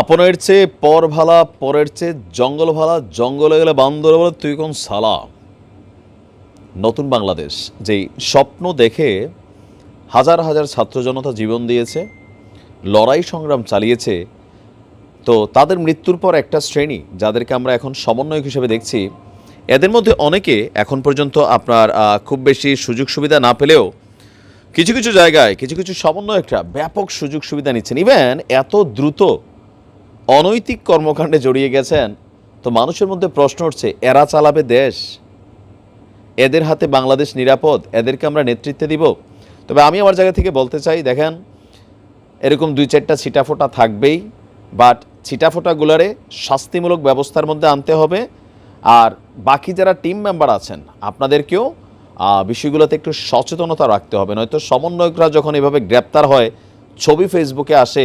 আপনের চেয়ে পর ভালা পরের চেয়ে জঙ্গল ভালা জঙ্গলে গেলে বান্দর বলে তুই কোন সালা? নতুন বাংলাদেশ, যেই স্বপ্ন দেখে হাজার হাজার ছাত্র জনতা জীবন দিয়েছে, লড়াই সংগ্রাম চালিয়েছে, তো তাদের মৃত্যুর পর একটা শ্রেণি, যাদেরকে আমরা এখন সমন্বয়ক হিসেবে দেখছি, এদের মধ্যে অনেকে এখন পর্যন্ত আপনার খুব বেশি সুযোগ সুবিধা না পেলেও কিছু কিছু জায়গায়, কিছু কিছু সমন্বয়করা ব্যাপক সুযোগ সুবিধা নিচ্ছেন। ইভেন এত দ্রুত অনৈতিক কর্মকাণ্ডে জড়িয়ে গেছেন, তো মানুষের মধ্যে প্রশ্ন উঠছে, এরা চালাবে দেশ? এদের হাতে বাংলাদেশ নিরাপদ, এদেরকে আমরা নেতৃত্বে দিব? তবে আমি আমার জায়গা থেকে বলতে চাই, দেখেন, এরকম দুই চারটা ছিটাফোটা থাকবেই বাট ছিটাফোটাগুলারে শাস্তিমূলক ব্যবস্থার মধ্যে আনতে হবে, আর বাকি যারা টিম মেম্বার আছেন, আপনাদেরকেও বিষয়গুলোতে একটু সচেতনতা রাখতে হবে। নয়তো সমন্বয়করা যখন এভাবে গ্রেপ্তার হয়, ছবি ফেসবুকে আসে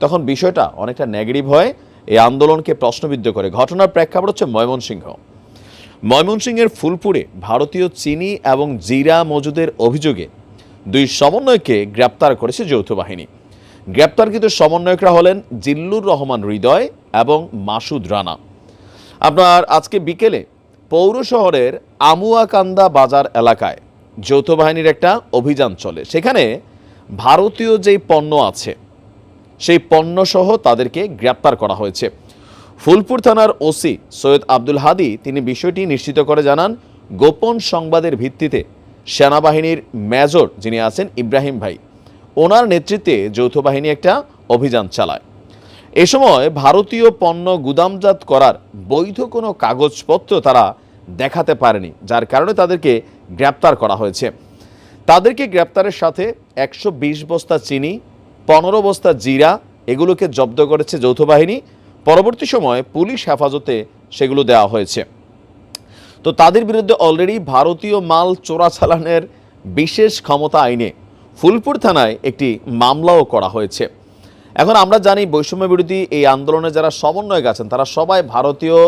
তখন বিষয়টা অনেকটা নেগেটিভ হয় এই আন্দোলনকে প্রশ্নবিদ্ধ করে। ঘটনার প্রেক্ষাপট হচ্ছে ময়মনসিংহ। ময়মনসিংহের ফুলপুরে ভারতীয় চিনি এবং জিরা মজুদের অভিযোগে দুই সমন্বয়কে গ্রেপ্তার করেছে যৌথ বাহিনী। গ্রেপ্তারকৃত সমন্বয়করা হলেন জিল্লুর রহমান হৃদয় এবং মাসুদ রানা। আপনার আজকে বিকেলে পৌর শহরের আমুয়াকান্দা বাজার এলাকায় যৌথ বাহিনীর একটা অভিযান চলে। সেখানে ভারতীয় যেই পণ্য আছে সেই পণ্যসহ তাদেরকে গ্রেপ্তার করা হয়েছে। ফুলপুর থানার ওসি সৈয়দ আব্দুল হাদি তিনি বিষয়টি নিশ্চিত করে জানান, গোপন সংবাদের ভিত্তিতে সেনাবাহিনীর মেজর যিনি আছেন ইব্রাহিম ভাই, ওনার নেতৃত্বে যৌথ বাহিনী একটা অভিযান চালায়। এ সময় ভারতীয় পণ্য গুদামজাত করার বৈধ কোনো কাগজপত্র তারা দেখাতে পারেনি, যার কারণে তাদেরকে গ্রেপ্তার করা হয়েছে। তাদেরকে গ্রেপ্তারের সাথে একশো বিশ বস্তা চিনি পনেরো বস্তা জিরা, এগুলোকে জব্দ করেছে যৌথ বাহিনী। পরবর্তী সময়ে পুলিশ হেফাজতে সেগুলো দেওয়া হয়েছে। তো তাদের বিরুদ্ধে অলরেডি ভারতীয় মাল চোরাচালানের বিশেষ ক্ষমতা আইনে ফুলপুর থানায় একটি মামলাও করা হয়েছে। এখন আমরা জানি বৈষম্য বিরোধী এই আন্দোলনে যারা সমন্বয়ক আছেন, তারা সবাই ভারতীয়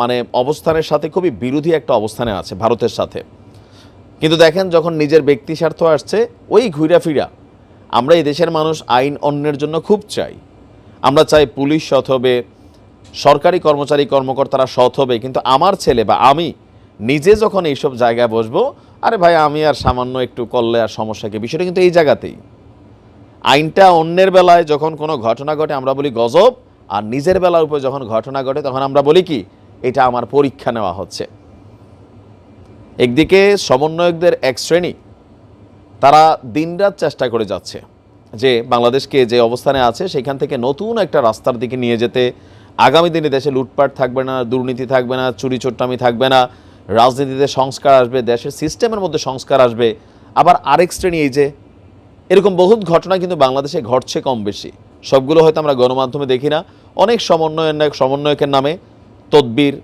মানে অবস্থানের সাথে খুবই বিরোধী একটা অবস্থানে আছে ভারতের সাথে। কিন্তু দেখেন যখন নিজের ব্যক্তি স্বার্থ আসছে, ওই ঘুরা ফিরা আমরা এই দেশের মানুষ আইন অন্যের জন্য খুব চাই। আমরা চাই পুলিশ সৎ হবে, সরকারি কর্মচারী কর্মকর্তারা সৎ হবে, কিন্তু আমার ছেলে বা আমি নিজে যখন এইসব জায়গায় বসবো, আরে ভাই আমি আর সামান্য একটু করলে আর সমস্যা কি? বিষয়টা কিন্তু এই জায়গাতেই। আইনটা অন্যের বেলায় যখন কোনো ঘটনা ঘটে, আমরা বলি গজব, আর নিজের বেলার উপর যখন ঘটনা ঘটে, তখন আমরা বলি কি? এটা আমার পরীক্ষা নেওয়া হচ্ছে। একদিকে সমন্বয়কদের এক শ্রেণি তারা দিনরাত চেষ্টা করে যাচ্ছে যে বাংলাদেশকে যে অবস্থানে আছে, সেখান থেকে নতুন একটা রাস্তার দিকে নিয়ে যেতে। আগামী দিনে দেশে লুটপাট থাকবে না, দুর্নীতি থাকবে না, চুরি চোট্টামি থাকবে না, রাজনীতিতে সংস্কার আসবে, দেশের সিস্টেমের মধ্যে সংস্কার আসবে। আবার আরেক শ্রেণি এই যে, এরকম বহুত ঘটনা কিন্তু বাংলাদেশে ঘটছে কম বেশি। সবগুলো হয়তো আমরা গণমাধ্যমে দেখি না। অনেক সমন্বয়ের সমন্বয়কের নামে তদবির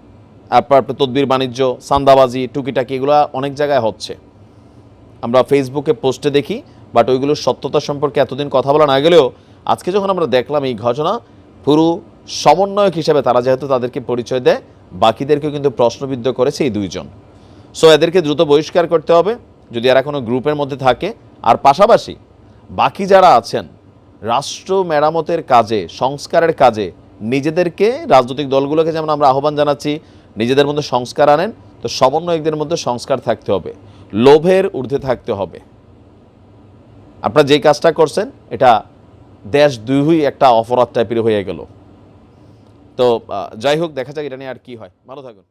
আপনার তদবির বাণিজ্য সান্দাবাজি টুকিটাকি, এগুলো অনেক জায়গায় হচ্ছে। আমরা ফেসবুকে পোস্টে দেখি বাট ওইগুলোর সত্যতা সম্পর্কে এতদিন কথা বলা না গেলেও আজকে যখন আমরা দেখলাম এই ঘটনা, পুরো সমন্বয়ক হিসেবে তারা যেহেতু তাদেরকে পরিচয় দেয়, বাকিদেরকেও কিন্তু প্রশ্নবিদ্ধ করেছে এই দুইজন। সো এদেরকে দ্রুত বহিষ্কার করতে হবে, যদি এরা কোনো গ্রুপের মধ্যে থাকে। আর পাশাপাশি, বাকি যারা আছেন, রাষ্ট্র মেরামতের কাজে, সংস্কারের কাজে, নিজেদেরকে, রাজনৈতিক দলগুলোকে যেমন আমরা আহ্বান জানাচ্ছি, নিজেদের মধ্যে সংস্কার আনেন, তো সমন্বয়কদের মধ্যে সংস্কার থাকতে হবে। লোভের ঊর্ধ্বে থাকতে হবে। আপনারা যে কাজটা করছেন, এটা দেশ দুই একটা অপরাধ টাইপের হয়ে গেল। তো যাই হোক, দেখা যাক এটা নিয়ে আর কি হয়। ভালো থাকুন।